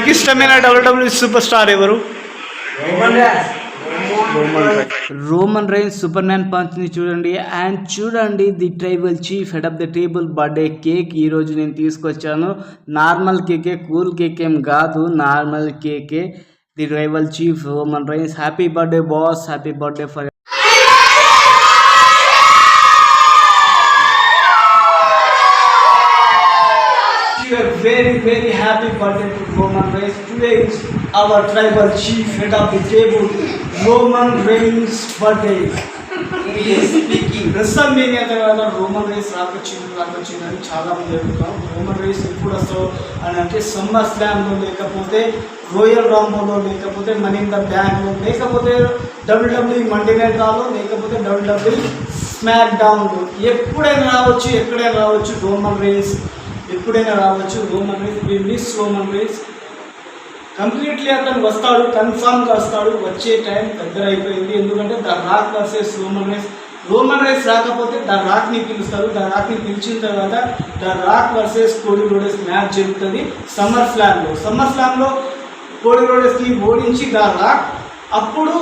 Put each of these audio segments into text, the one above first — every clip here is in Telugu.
మీకు ఇష్టమైన డబ్ల్యూడబ్ల్యూ సూపర్ స్టార్ ఎవరు? రోమన్ రైన్స్ సూపర్ మ్యాన్ పంచ్ని చూడండి. అండ్ చూడండి the tribal chief head of the table birthday cake. ఈ రోజు నేను తీసుకొచ్చాను. నార్మల్ కేకే కూల్ కేక్ ఏం కాదు. Normal KK the tribal chief Roman Reigns happy birthday boss. Happy birthday for very very happy birthday to Roman Reigns. Today is our tribal chief head of the table, Roman Reigns' birthday. WrestleMania తర్వాత రోమన్ రేస్ రాకొచ్చింది రాకొచ్చింది అని చాలా మంది అడుగుతాం రోమన్ రేస్ ఎప్పుడు వస్తావు అని అంటే సమ్మర్ స్లామ్లో లేకపోతే రోయల్ రాంబోలో లేకపోతే మనీ ద బ్యాంక్లో లేకపోతే డబ్ల్యూడబ్ల్యూ మండే నైట్ రాలో లేకపోతే డబ్ల్యూడబ్ల్యూ స్మాక్ డౌన్లో ఎప్పుడైనా రావచ్చు ఎక్కడైనా రావచ్చు రోమన్ రేస్ ఎప్పుడైనా రావచ్చు. Roman Reigns we miss Roman Reigns. Completely అతను వస్తాడు కన్ఫామ్గా వస్తాడు. వచ్చే టైం దగ్గర అయిపోయింది. ఎందుకంటే the rock versus Roman Reigns. Roman Reigns రాకపోతే ద రాక్ని పిలుస్తారు. ద రాక్ని పిలిచిన తర్వాత the rock versus Cody Rhodes match జరుగుతుంది. సమ్మర్ స్లామ్లో. సమ్మర్ స్లామ్లో కోడి రోడెస్ని ఓడించి ద రాక్ అప్పుడు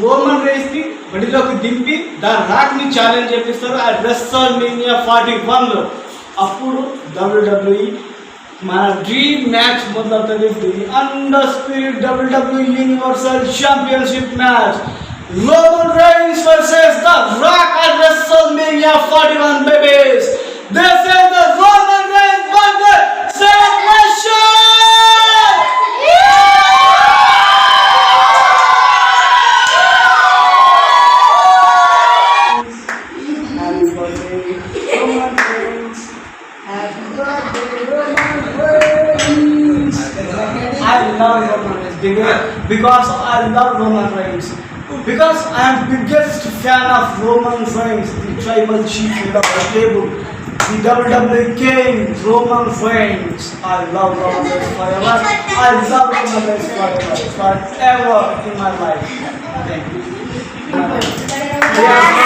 రోమన్ రైస్ని బడిలోకి దింపి ద రాక్ని ఛాలెంజ్ చేపిస్తారు. ఆ రెస్సల్ మీనియా ఫార్టీ వన్లో. అప్పుడు డబ్ల్యూడబ్ల్యూఈ మన డ్రీమ్ మ్యాచ్ మొదలవుతుంది the under spirit W W universal championship match Roman Reigns I love Roman Reigns because, I love Roman Reigns. Because I am biggest fan of Roman Reigns, the tribal chief of the table, the WWE King, Roman Reigns. I love Roman Reigns forever. I love Roman Reigns forever, forever in my life. Thank you. Yeah.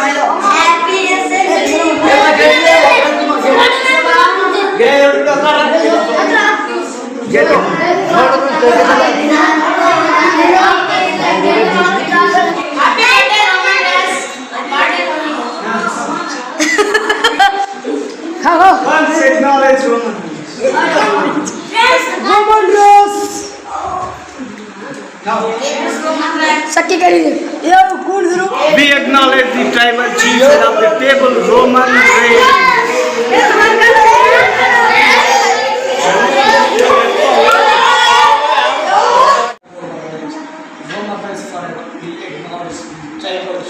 सखी करिए ये कूद रो we acknowledge the tribal chiefs at the table roman race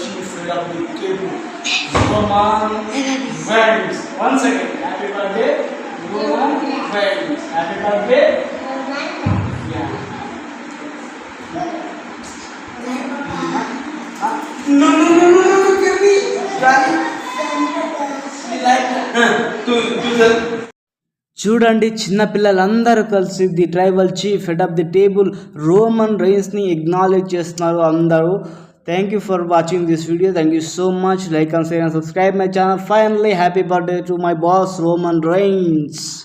tribal chief head the table, Roman Reigns. Once again, happy birthday, Roman Reigns. Happy birthday. No, no, no, no, no, no, give me. You like that? Do, do the... చూడండి చిన్నపిల్లలందరూ కలిసి the tribal chief head of the table Roman రైన్స్ని acknowledge చేస్తున్నారు అందరూ thank you for watching this video. Thank you so much. Like and share and subscribe my channel. Finally happy birthday to my boss roman reigns.